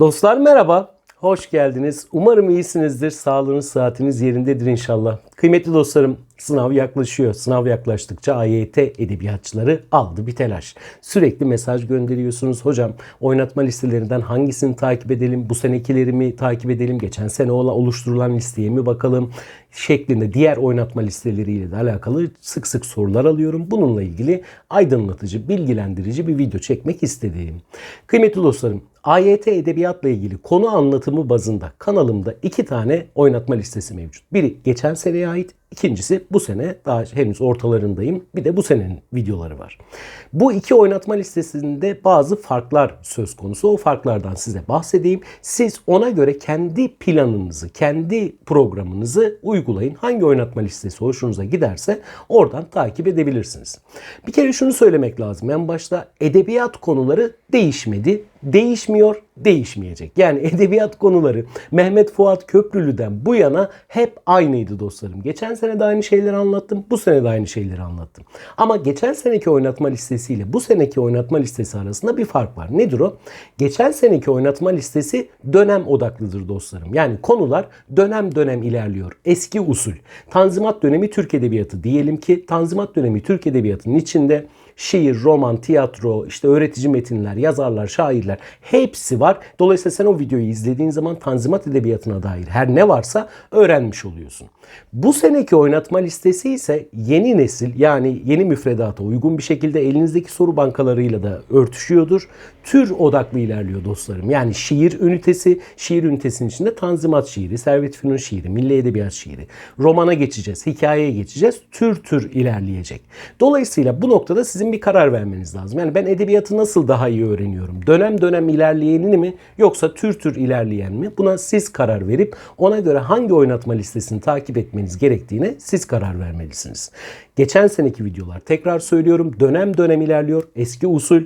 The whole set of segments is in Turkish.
Dostlar merhaba. Hoş geldiniz. Umarım iyisinizdir. Sağlığınız, saatiniz yerindedir inşallah. Kıymetli dostlarım, sınav yaklaşıyor. Sınav yaklaştıkça AYT edebiyatçıları aldı bir telaş. Sürekli mesaj gönderiyorsunuz. Hocam oynatma listelerinden hangisini takip edelim? Bu senekileri mi takip edelim? Geçen sene oluşturulan listeye mi bakalım? Şeklinde diğer oynatma listeleriyle de alakalı sık sık sorular alıyorum. Bununla ilgili aydınlatıcı, bilgilendirici bir video çekmek istedim. Kıymetli dostlarım, AYT edebiyatla ilgili konu anlatımı bazında kanalımda iki tane oynatma listesi mevcut. Biri geçen seneye ait, ikincisi bu sene daha henüz ortalarındayım. Bir de bu senenin videoları var. Bu iki oynatma listesinde bazı farklar söz konusu. O farklardan size bahsedeyim. Siz ona göre kendi planınızı, kendi programınızı uygulayın. Hangi oynatma listesi hoşunuza giderse oradan takip edebilirsiniz. Bir kere şunu söylemek lazım. En başta edebiyat konuları değişmedi, değişmiyor, değişmeyecek. Yani edebiyat konuları Mehmet Fuat Köprülü'den bu yana hep aynıydı dostlarım. Geçen sene de aynı şeyleri anlattım, bu sene de aynı şeyleri anlattım. Ama geçen seneki oynatma listesiyle bu seneki oynatma listesi arasında bir fark var. Nedir o? Geçen seneki oynatma listesi dönem odaklıdır dostlarım. Yani konular dönem dönem ilerliyor. Eski usul. Tanzimat dönemi Türk Edebiyatı diyelim ki Tanzimat dönemi Türk Edebiyatı'nın içinde şiir, roman, tiyatro, işte öğretici metinler, yazarlar, şairler hepsi var. Dolayısıyla sen o videoyu izlediğin zaman Tanzimat Edebiyatı'na dair her ne varsa öğrenmiş oluyorsun. Bu seneki oynatma listesi ise yeni nesil yani yeni müfredata uygun bir şekilde elinizdeki soru bankalarıyla da örtüşüyordur. Tür odaklı ilerliyor dostlarım. Yani şiir ünitesi, şiir ünitesinin içinde Tanzimat şiiri, Servet Fünun şiiri, Milli Edebiyat şiiri. Romana geçeceğiz, hikayeye geçeceğiz. Tür tür ilerleyecek. Dolayısıyla bu noktada sizin bir karar vermeniz lazım. Yani ben edebiyatı nasıl daha iyi öğreniyorum? Dönem dönem ilerleyenini mi yoksa tür tür ilerleyen mi? Buna siz karar verip ona göre hangi oynatma listesini takip etmeniz gerektiğine siz karar vermelisiniz. Geçen seneki videolar tekrar söylüyorum dönem dönem ilerliyor. Eski usul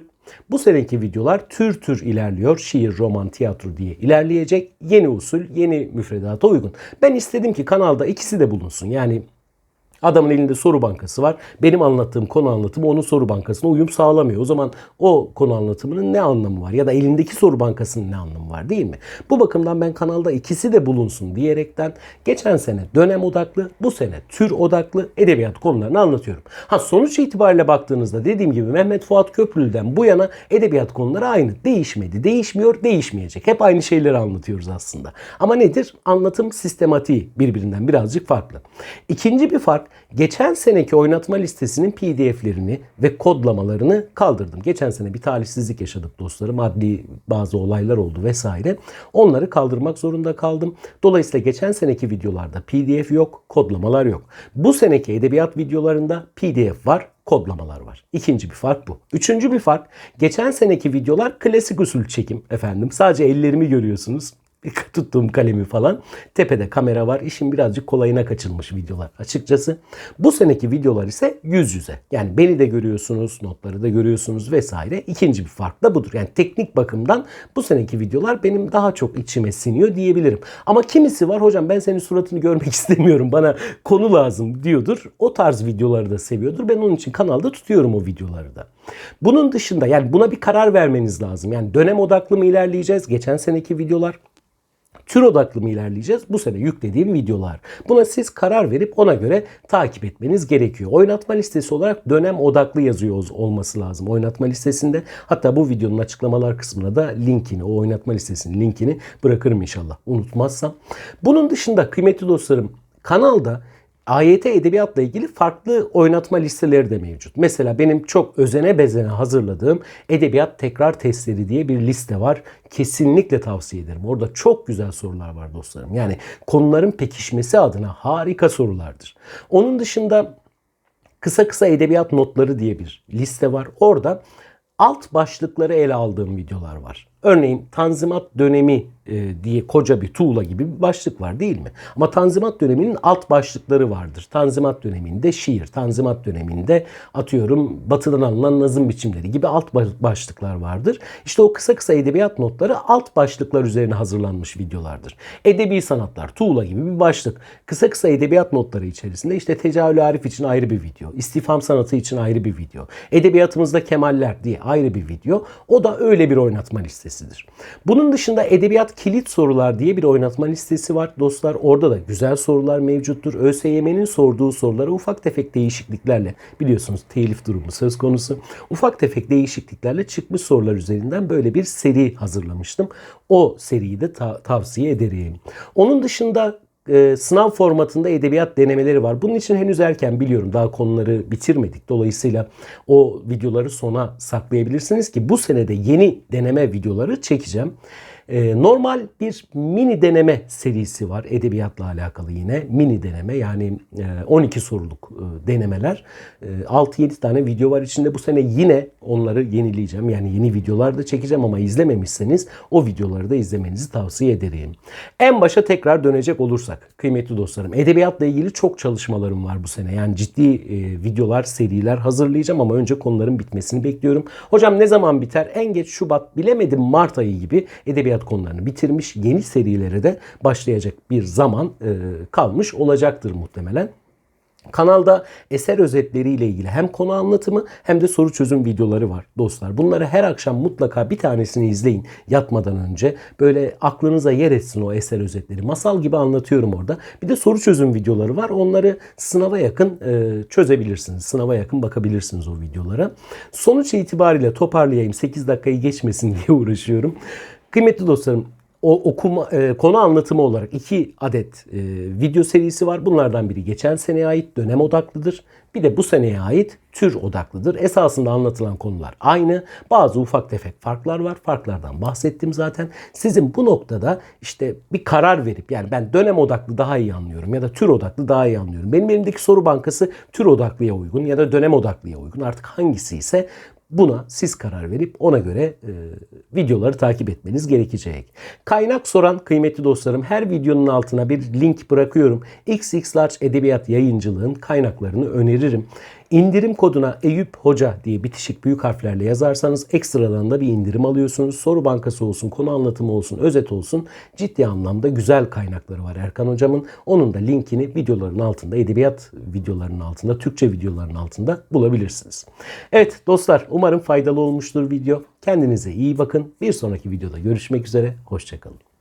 bu seneki videolar tür tür ilerliyor. Şiir, roman, tiyatro diye ilerleyecek. Yeni usul, yeni müfredata uygun. Ben istedim ki kanalda ikisi de bulunsun. Yani Adamın elinde soru bankası var. Benim anlattığım konu anlatımı onun soru bankasına uyum sağlamıyor. O zaman o konu anlatımının ne anlamı var? Ya da elindeki soru bankasının ne anlamı var değil mi? Bu bakımdan ben kanalda ikisi de bulunsun diyerekten geçen sene dönem odaklı, bu sene tür odaklı edebiyat konularını anlatıyorum. Ha sonuç itibariyle baktığınızda dediğim gibi Mehmet Fuat Köprülü'den bu yana edebiyat konuları aynı. Değişmedi, değişmiyor, değişmeyecek. Hep aynı şeyleri anlatıyoruz aslında. Ama nedir? Anlatım sistematiği birbirinden birazcık farklı. İkinci bir fark geçen seneki oynatma listesinin pdf'lerini ve kodlamalarını kaldırdım. Geçen sene bir talihsizlik yaşadık dostlarım. Adli bazı olaylar oldu vesaire. Onları kaldırmak zorunda kaldım. Dolayısıyla geçen seneki videolarda pdf yok, kodlamalar yok. Bu seneki edebiyat videolarında pdf var, kodlamalar var. İkinci bir fark bu. Üçüncü bir fark geçen seneki videolar klasik usul çekim efendim. Sadece ellerimi görüyorsunuz tuttuğum kalemi falan. Tepede kamera var. İşin birazcık kolayına kaçılmış videolar açıkçası. Bu seneki videolar ise yüz yüze. Yani beni de görüyorsunuz, notları da görüyorsunuz vesaire. İkinci bir fark da budur. Yani teknik bakımdan bu seneki videolar benim daha çok içime siniyor diyebilirim. Ama kimisi var hocam ben senin suratını görmek istemiyorum. Bana konu lazım diyordur. O tarz videoları da seviyordur. Ben onun için kanalda tutuyorum o videoları da. Bunun dışında yani buna bir karar vermeniz lazım. Yani dönem odaklı mı ilerleyeceğiz? Geçen seneki videolar tür odaklı mı ilerleyeceğiz? Bu sene yüklediğim videolar. Buna siz karar verip ona göre takip etmeniz gerekiyor. Oynatma listesi olarak dönem odaklı yazıyor olması lazım oynatma listesinde. Hatta bu videonun açıklamalar kısmına da linkini, o oynatma listesinin linkini bırakırım inşallah unutmazsam. Bunun dışında kıymetli dostlarım kanalda AYT edebiyatla ilgili farklı oynatma listeleri de mevcut. Mesela benim çok özene bezene hazırladığım edebiyat tekrar testleri diye bir liste var. Kesinlikle tavsiye ederim. Orada çok güzel sorular var dostlarım. Yani konuların pekişmesi adına harika sorulardır. Onun dışında kısa kısa edebiyat notları diye bir liste var. Orada alt başlıkları ele aldığım videolar var. Örneğin Tanzimat dönemi e, diye koca bir tuğla gibi bir başlık var değil mi? Ama Tanzimat döneminin alt başlıkları vardır. Tanzimat döneminde şiir, Tanzimat döneminde atıyorum batıdan alınan nazım biçimleri gibi alt başlıklar vardır. İşte o kısa kısa edebiyat notları alt başlıklar üzerine hazırlanmış videolardır. Edebi sanatlar, tuğla gibi bir başlık. Kısa kısa edebiyat notları içerisinde işte Tecavül Arif için ayrı bir video, istifam sanatı için ayrı bir video, edebiyatımızda kemaller diye ayrı bir video. O da öyle bir oynatma listesidir. Bunun dışında edebiyat kilit sorular diye bir oynatma listesi var dostlar. Orada da güzel sorular mevcuttur. ÖSYM'nin sorduğu sorulara ufak tefek değişikliklerle biliyorsunuz telif durumu söz konusu. Ufak tefek değişikliklerle çıkmış sorular üzerinden böyle bir seri hazırlamıştım. O seriyi de ta- tavsiye ederim. Onun dışında e, sınav formatında edebiyat denemeleri var. Bunun için henüz erken biliyorum. Daha konuları bitirmedik. Dolayısıyla o videoları sona saklayabilirsiniz ki bu senede yeni deneme videoları çekeceğim. E, normal bir mini deneme serisi var edebiyatla alakalı yine. Mini deneme yani e, 12 soruluk e, denemeler. E, 6-7 tane video var içinde. Bu sene yine onları yenileyeceğim. Yani yeni videolar da çekeceğim ama izlememişseniz o videoları da izlemenizi tavsiye ederim. En başa tekrar dönecek olursak kıymetli dostlarım edebiyatla ilgili çok çalışmalarım var bu sene. Yani ciddi e, videolar, seriler hazırlayacağım ama önce konuların bitmesini bekliyorum. Hocam ne zaman biter? En geç Şubat bilemedim Mart ayı gibi edebiyat konularını bitirmiş. Yeni serilere de başlayacak bir zaman e, kalmış olacaktır muhtemelen. Kanalda eser özetleriyle ilgili hem konu anlatımı hem de soru çözüm videoları var dostlar. Bunları her akşam mutlaka bir tanesini izleyin yatmadan önce. Böyle aklınıza yer etsin o eser özetleri. Masal gibi anlatıyorum orada. Bir de soru çözüm videoları var. Onları sınava yakın e, çözebilirsiniz. Sınava yakın bakabilirsiniz o videolara. Sonuç itibariyle toparlayayım. 8 dakikayı geçmesin diye uğraşıyorum. Kıymetli dostlarım o okuma e, konu anlatımı olarak iki adet e, video serisi var. Bunlardan biri geçen seneye ait dönem odaklıdır. Bir de bu seneye ait tür odaklıdır. Esasında anlatılan konular aynı. Bazı ufak tefek farklar var. Farklardan bahsettim zaten. Sizin bu noktada işte bir karar verip yani ben dönem odaklı daha iyi anlıyorum ya da tür odaklı daha iyi anlıyorum. Benim elimdeki soru bankası tür odaklıya uygun ya da dönem odaklıya uygun. Artık hangisi ise Buna siz karar verip ona göre e, videoları takip etmeniz gerekecek. Kaynak soran kıymetli dostlarım her videonun altına bir link bırakıyorum. XX Edebiyat Yayıncılığın kaynaklarını öneririm. İndirim koduna Eyüp Hoca diye bitişik büyük harflerle yazarsanız ekstradan da bir indirim alıyorsunuz. Soru bankası olsun, konu anlatımı olsun, özet olsun. Ciddi anlamda güzel kaynakları var Erkan Hocam'ın. Onun da linkini videoların altında, edebiyat videolarının altında, Türkçe videoların altında bulabilirsiniz. Evet dostlar umarım faydalı olmuştur video. Kendinize iyi bakın. Bir sonraki videoda görüşmek üzere. Hoşçakalın.